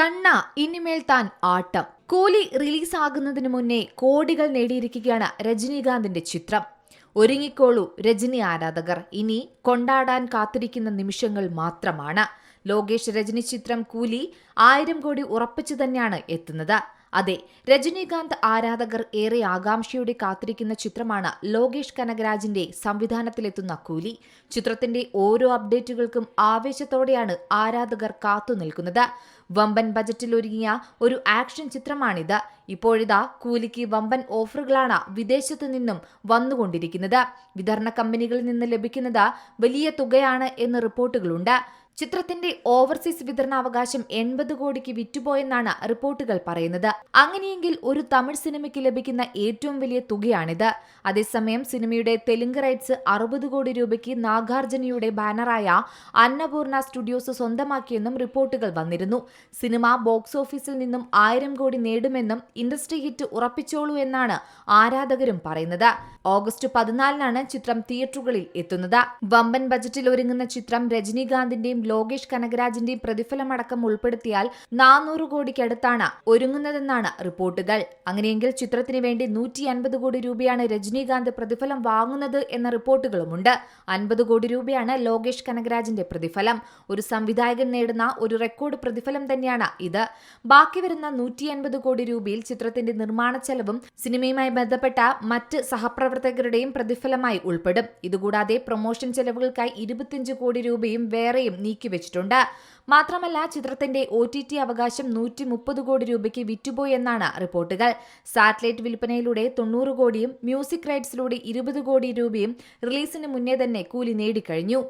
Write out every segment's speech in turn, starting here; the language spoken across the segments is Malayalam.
കണ്ണ ഇനിമേൽ താൻ ആട്ടം. കൂലി റിലീസാകുന്നതിന് മുന്നേ കോടികൾ നേടിയിരിക്കുകയാണ് രജനീകാന്തിന്റെ ചിത്രം. ഒരുങ്ങിക്കോളൂ രജനി ആരാധകർ. ഇനി കൊണ്ടാടാൻ കാത്തിരിക്കുന്ന നിമിഷങ്ങൾ മാത്രമാണ്. ലോകേഷ് രജനി ചിത്രം കൂലി ആയിരം കോടി ഉറപ്പിച്ചു തന്നെയാണ് എത്തുന്നത്. അതെ രജനീകാന്ത് ആരാധകർ ഏറെ ആകാംക്ഷയോടെ കാത്തിരിക്കുന്ന ചിത്രമാണ് ലോകേഷ് കനകരാജിന്റെ സംവിധാനത്തിലെത്തുന്ന കൂലി. ചിത്രത്തിന്റെ ഓരോ അപ്ഡേറ്റുകൾക്കും ആവേശത്തോടെയാണ് ആരാധകർ കാത്തുനിൽക്കുന്നത് വമ്പൻ ബജറ്റിൽ ഒരുങ്ങിയ ഒരു ആക്ഷൻ ചിത്രമാണിത്. ഇപ്പോഴിതാ കൂലിക്ക് വമ്പൻ ഓഫറുകളാണ് വിദേശത്തു നിന്നും വന്നുകൊണ്ടിരിക്കുന്നത്. വിതരണ കമ്പനികളിൽ നിന്ന് ലഭിക്കുന്നത് വലിയ തുകയാണ് എന്ന് റിപ്പോർട്ടുകളുണ്ട്. ചിത്രത്തിന്റെ ഓവർസീസ് വിതരണാവകാശം എൺപത് കോടിക്ക് വിറ്റുപോയെന്നാണ് റിപ്പോർട്ടുകൾ പറയുന്നത്. അങ്ങനെയെങ്കിൽ ഒരു തമിഴ് സിനിമയ്ക്ക് ലഭിക്കുന്ന ഏറ്റവും വലിയ തുകയാണിത്. അതേസമയം സിനിമയുടെ തെലുങ്ക് റൈറ്റ്സ് അറുപത് കോടി രൂപയ്ക്ക് നാഗാർജുനയുടെ ബാനറായ അന്നപൂർണ സ്റ്റുഡിയോസ് സ്വന്തമാക്കിയെന്നും റിപ്പോർട്ടുകൾ വന്നിരുന്നു. സിനിമ ബോക്സ് ഓഫീസിൽ നിന്നും ആയിരം കോടി നേടുമെന്നും ഇൻഡസ്ട്രി ഹിറ്റ് ഉറപ്പിച്ചോളൂ എന്നാണ് ആരാധകരും പറയുന്നത്. ഓഗസ്റ്റ് പതിനാലിനാണ് ചിത്രം തിയേറ്ററുകളിൽ എത്തുന്നത്. വമ്പൻ ബജറ്റിൽ ഒരുങ്ങുന്ന ചിത്രം രജനീകാന്തിന്റെയും ലോകേഷ് കനകരാജിന്റെയും പ്രതിഫലമടക്കം ഉൾപ്പെടുത്തിയാൽ നാനൂറ് കോടിക്കടുത്താണ് ഒരുങ്ങുന്നതെന്നാണ് റിപ്പോർട്ടുകൾ. അങ്ങനെയെങ്കിൽ ചിത്രത്തിന് വേണ്ടി നൂറ്റി അൻപത് കോടി രൂപയാണ് രജനീകാന്ത് പ്രതിഫലം വാങ്ങുന്നത് എന്ന റിപ്പോർട്ടുകളുമുണ്ട്. അൻപത് കോടി രൂപയാണ് ലോകേഷ് കനകരാജിന്റെ പ്രതിഫലം. ഒരു സംവിധായകൻ നേടുന്ന ഒരു റെക്കോർഡ് പ്രതിഫലം തന്നെയാണ് ഇത്. ബാക്കി വരുന്ന നൂറ്റി അൻപത് കോടി രൂപയിൽ ചിത്രത്തിന്റെ നിർമ്മാണ ചെലവും സിനിമയുമായി ബന്ധപ്പെട്ട മറ്റ് സഹപ്രവർത്തകരുടെയും പ്രതിഫലമായി ഉൾപ്പെടും. ഇതുകൂടാതെ പ്രൊമോഷൻ ചെലവുകൾക്കായി ഇരുപത്തിയഞ്ച് കോടി രൂപയും വേറെയും നീക്കിവെച്ചിട്ടുണ്ട് മാത്രമല്ല ചിത്രത്തിന്റെ ഒ ടി ടി അവകാശം നൂറ്റി മുപ്പത് കോടി രൂപയ്ക്ക് വിറ്റുപോയെന്നാണ് റിപ്പോർട്ടുകൾ. സാറ്റലൈറ്റ് വിൽപ്പനയിലൂടെ തൊണ്ണൂറ് കോടിയും മ്യൂസിക് റൈറ്റ്സിലൂടെ ഇരുപത് കോടി രൂപയും റിലീസിന് മുന്നേ തന്നെ കൂലി നേടിക്കഴിഞ്ഞു.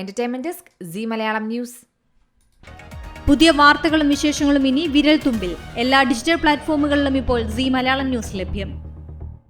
Entertainment desk Zee Malayalam news. പുതിയ വാർത്തകളും വിശേഷങ്ങളും ഇനി വിരൽ തുമ്പിൽ എല്ലാ ഡിജിറ്റൽ പ്ലാറ്റ്ഫോമുകളിലും ഇപ്പോൾ സി മലയാളം ന്യൂസ് ലഭ്യം.